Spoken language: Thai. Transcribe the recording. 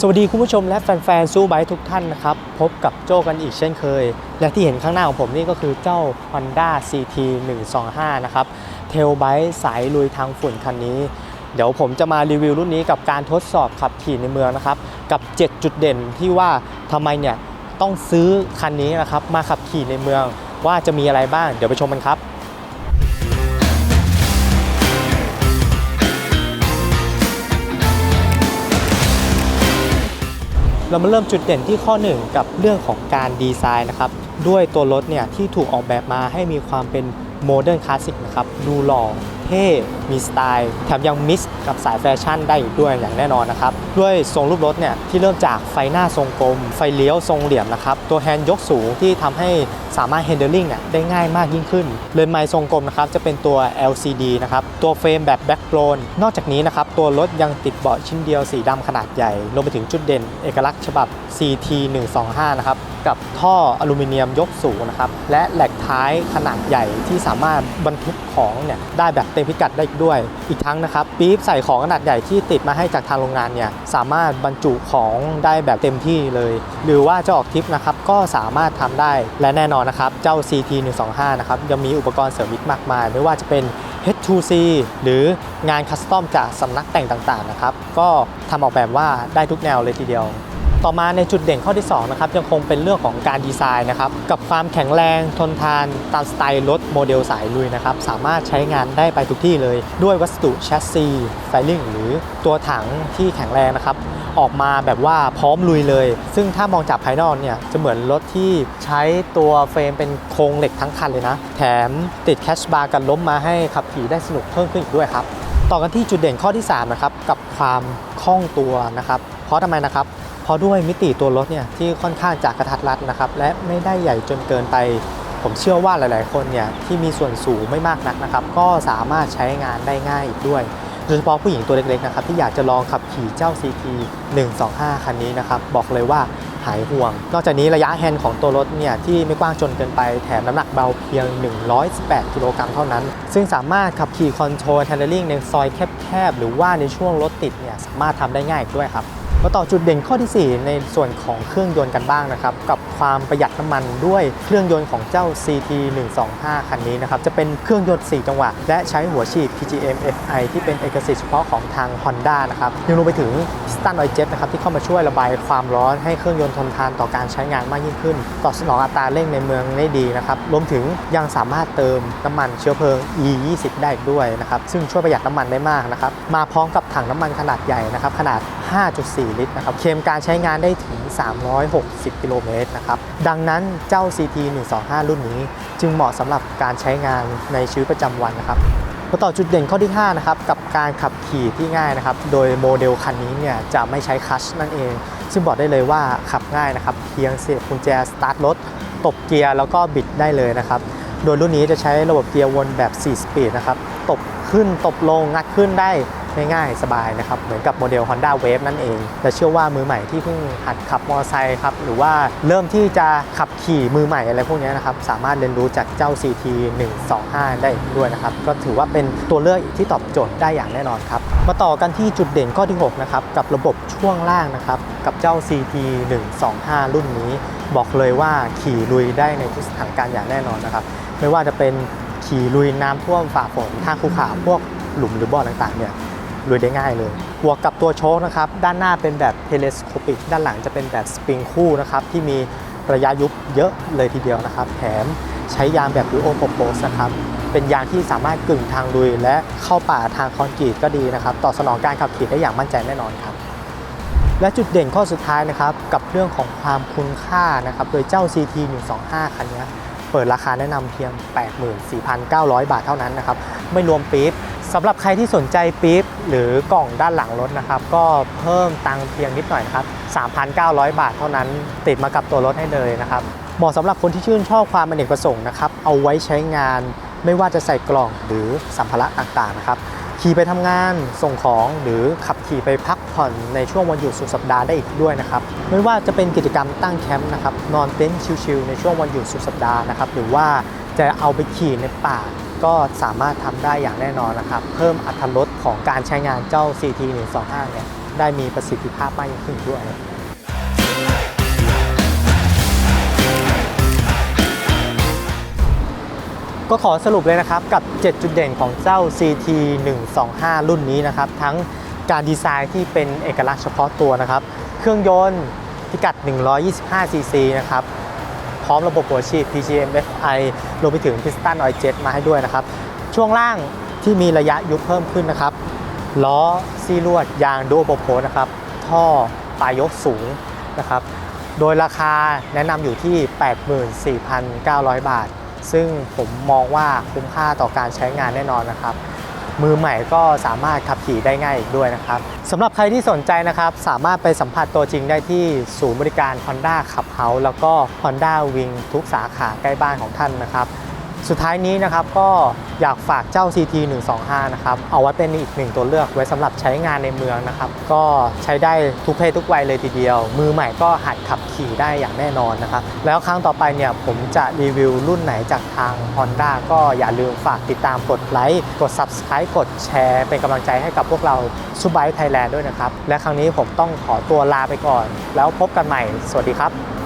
สวัสดีคุณผู้ชมและแฟนๆสู้ไบทุกท่านนะครับ พบกับโจกันอีกเช่นเคย และที่เห็นข้างหน้าของผมนี่ก็คือเจ้า Honda CT 125 นะครับ เทลไบค์สายลุยทางฝุ่นคันนี้ เดี๋ยวผมจะมารีวิวรุ่นนี้กับการทดสอบขับขี่ในเมืองนะครับ กับ 7 จุดเด่นที่ว่าทำไมเนี่ย ต้องซื้อคันนี้นะครับ มาขับขี่ในเมืองว่าจะมีอะไรบ้าง เดี๋ยวไปชมกันครับ เรามาเริ่มจุดเด่นที่ข้อ 1 กับเรื่องของการดีไซน์นะครับ ด้วยตัวรถเนี่ยที่ถูกออกแบบมาให้มีความเป็นโมเดิร์นคลาสสิกนะครับ ดูหล่อ เท่มีสไตล์แถมยังมิกซ์กับสายแฟชั่นได้อีกด้วยอย่างแน่นอนนะครับ ด้วยทรงรูปรถเนี่ยที่เริ่มจากไฟหน้าทรงกลม ไฟเลี้ยวทรงเหลี่ยมนะครับ ตัวแฮนด์ยกสูงที่ทำให้สามารถ handling เนี่ยได้ง่ายมากยิ่งขึ้น เลนส์ไมล์ทรงกลมนะครับจะเป็นตัว LCD นะครับ ตัวเฟรมแบบแบ็กโ o นนอกจากนี้นะครับ ตัวรถยังติดเบาะชิ้นเดียวสีดำขนาดใหญ่รวมไปถึงจุดเด่นเอกลักษณ์ฉบับ CT 125 นะครับ กับท่ออลูมิเนียมยกสูงนะครับและแหลกท้ายขนาดใหญ่ที่สามารถบรรทุกของเนี่ยได้แบบเต็มพิกัดได้อีกด้วย อีกทั้งนะครับปี๊บใส่ของขนาดใหญ่ที่ติดมาให้จากทางโรงงานเนี่ยสามารถบรรจุของได้แบบเต็มที่เลย หรือว่าจะออกทริปนะครับก็สามารถทำได้และแน่นอนนะครับเจ้า CT 125นะครับยังมีอุปกรณ์เสริมอีกมากมาย ไม่ว่าจะเป็น H2C หรืองานคัสตอมจากสำนักแต่งต่างๆนะครับก็ทำออกแบบว่าได้ทุกแนวเลยทีเดียว ต่อมาในจุดเด่นข้อที่2นะครับยังคงเป็นเรื่องของการดีไซน์นะครับกับความแข็งแรงทนทานตามสไตล์รถโมเดลสายลุยนะครับสามารถใช้งานได้ไปทุกที่เลย ด้วยวัสดุแชสซีไฟลิ่งหรือตัวถังที่แข็งแรงนะครับออกมาแบบว่าพร้อมลุยเลย ซึ่งถ้ามองจากภายนอกเนี่ยจะเหมือนรถที่ใช้ตัวเฟรมเป็นโครงเหล็กทั้งคันเลยนะ แถมติดแคชบาร์กันล้มมาให้ขับขี่ได้สนุกเพิ่มขึ้นอีกด้วยครับต่อกันที่จุดเด่นข้อที่3นะครับกับความคล่องตัวนะครับเพราะทำไมนะครับ ราะด้วยมิติตัวรถเนี่ยที่ค่อนข้างจะกระทัดรัดนะครับ และไม่ได้ใหญ่จนเกินไป ผมเชื่อว่าหลาย ๆ คนเนี่ยที่มีส่วนสูงไม่มากนักนะครับ ก็สามารถใช้งานได้ง่ายอีกด้วยโดยเฉพาะผู้หญิงตัวเล็ก ๆ นะครับ ที่อยากจะลองขับขี่เจ้า CT 125 คันนี้นะครับ บอกเลยว่าหายห่วง นอกจากนี้ระยะแฮนด์ของตัวรถเนี่ย ที่ไม่กว้างจนเกินไปแถมน้ำหนักเบาเพียง 118 กิโลกรัมเท่านั้น ซึ่งสามารถขับขี่คอนโทรลแฮนด์ลิงในซอยแคบ ๆ หรือว่าในช่วงรถติดเนี่ย สามารถทำได้ง่ายอีกด้วยครับ มาต่อจุดเด่นข้อที่ 4 ในส่วนของเครื่องยนต์กันบ้างนะครับ กับความประหยัดน้ำมันด้วยเครื่องยนต์ของเจ้า CT 125คันนี้นะครับจะเป็นเครื่องยนต์ 4 จังหวะ และใช้หัวฉีด PGM FI ที่เป็นเอกสิทธิ์เฉพาะของทาง Honda นะครับยังรวมไปถึง s t a n o i Jet นะครับที่เข้ามาช่วยระบายความร้อนให้เครื่องยนต์ทนทานต่อการใช้งานมากยิ่งขึ้น ตอบสนองอัตราเร่งในเมืองได้ดีนะครับรวมถึงยังสามารถเติมน้ำมันเชื้อเพลิง E20 ได้อีกด้วยนะครับซึ่งช่วยประหยัดน้ำมันได้มากนะครับมาพร้อมกับถังน้ำมันขนาดใหญ่นะครับขนาด 5.4 ลิตรนะครับ เคมการใช้งานได้ถึง 360 กิโลเมตรนะครับ ดังนั้นเจ้า CT 125 รุ่นนี้ จึงเหมาะสำหรับการใช้งานในชีวิตประจำวันนะครับมาต่อจุดเด่นข้อที่ 5 นะครับ กับการขับขี่ที่ง่ายนะครับ โดยโมเดลคันนี้เนี่ยจะไม่ใช้คัชนั่นเอง ซึ่งบอกได้เลยว่าขับง่ายนะครับ เพียงเสียบกุญแจสตาร์ทรถ ตบเกียร์แล้วก็บิดได้เลยนะครับ โดยรุ่นนี้จะใช้ระบบเกียร์วนแบบ 4 สปีดนะครับ ตบขึ้นตบลงงัดขึ้นได้ง่ายๆ สบายนะครับ เหมือนกับโมเดล Honda Wave นั่นเองแต่เชื่อว่ามือใหม่ที่เพิ่งหัดขับมอเตอร์ไซค์ครับ หรือว่าเริ่มที่จะขับขี่มือใหม่อะไรพวกนี้นะครับ สามารถเรียนรู้จากเจ้า CT 125 ได้ด้วยนะครับ ก็ถือว่าเป็นตัวเลือกที่ตอบโจทย์ได้อย่างแน่นอนครับ มาต่อกันที่จุดเด่นข้อที่ 6 นะครับ กับระบบช่วงล่างนะครับ กับเจ้า CT 125 รุ่นนี้ บอกเลยว่าขี่ลุยได้ในทุกสถานการณ์อย่างแน่นอนนะครับ ไม่ว่าจะเป็นขี่ลุยน้ำท่วมฝ่าฝนทางภูเขาพวกหลุมหรือบ่อต่างๆเนี่ย ลุยได้ง่ายเลย บวกกับตัวโชคนะครับ ด้านหน้าเป็นแบบเทเลสโคปิก ด้านหลังจะเป็นแบบสปริงคู่นะครับ ที่มีระยะยุบเยอะเลยทีเดียวนะครับ แถมใช้ยางแบบดูโอโปโปสนะครับ เป็นยางที่สามารถกึ่งทางลุย และเข้าป่าทางคอนกรีตก็ดีนะครับ ตอบสนองการขับขี่ได้อย่างมั่นใจแน่นอนครับ และจุดเด่นข้อสุดท้ายนะครับ กับเรื่องของความคุณค่านะครับ โดยเจ้า CT 125คันนี้เปิดราคาแนะนำเพียง 84,900 บาทเท่านั้นนะครับ ไม่รวมปี๊บ สำหรับใครที่สนใจปี๊บหรือกล่องด้านหลังรถนะครับ ก็เพิ่มตังค์เพียงนิดหน่อยนะครับ 3,900 บาทเท่านั้นติดมากับตัวรถให้เลยนะครับ เหมาะสำหรับคนที่ชื่นชอบความอเนกประสงค์นะครับ เอาไว้ใช้งานไม่ว่าจะใส่กล่องหรือสัมภาระต่างๆนะครับขี่ไปทำงานส่งของหรือขับขี่ไปพักผ่อนในช่วงวันหยุดสุดสัปดาห์ได้อีกด้วยนะครับ ไม่ว่าจะเป็นกิจกรรมตั้งแคมป์นะครับนอนเต็นท์ชิลๆในช่วงวันหยุดสุดสัปดาห์นะครับหรือว่าจะเอาไปขี่ในป่า ก็สามารถทำได้อย่างแน่นอนนะครับ เพิ่มอัตรถรสของการใช้งานเจ้า CT 125เนี่ยได้มีประสิทธิภาพมากยิ่งขึ้นด้วยก็ขอสรุปเลยนะครับกับ 7 จุดเด่นของเจ้า CT 125 รุ่นนี้นะครับ ทั้งการดีไซน์ที่เป็นเอกลักษณ์เฉพาะตัวนะครับ เครื่องยนต์พิกัด 125 cc นะครับ ร้อมระบบหัวฉีด PGM FI รวมไปถึง Piston Oil Jet มาให้ด้วยนะครับ ช่วงล่างที่มีระยะยุบเพิ่มขึ้นนะครับ ล้อซีลวดยางดูโ o โพนะครับ ท่อปลายยกสูงนะครับ โดยราคาแนะนำอยู่ที่ 84,900 บาท ซึ่งผมมองว่าคุ้มค่าต่อการใช้งานแน่นอนนะครับ มือใหม่ก็สามารถขับขี่ได้ง่ายอีกด้วยนะครับสำหรับใครที่สนใจนะครับ สามารถไปสัมผัสตัวจริงได้ที่ศูนย์บริการ Honda ขับเฮาแล้วก็ Honda Wing ทุกสาขาใกล้บ้านของท่านนะครับ สุดท้ายนี้นะครับก็อยากฝากเจ้า CT 125นะครับเอาไว้เป็นอีกหนึ่งตัวเลือกไว้สำหรับใช้งานในเมืองนะครับก็ใช้ได้ทุกเพศทุกวัยเลยทีเดียว มือใหม่ก็หัดขับขี่ได้อย่างแน่นอนนะครับแล้วครั้งต่อไปเนี่ยผมจะรีวิวรุ่นไหนจากทาง Honda ก็อย่าลืมฝากติดตามกดไลค์กด Subscribe กดแชร์เป็นกำลังใจให้กับพวกเราซูบายไทยแลนด์ด้วยนะครับและครั้งนี้ผมต้องขอตัวลาไปก่อน แล้วพบกันใหม่ สวัสดีครับ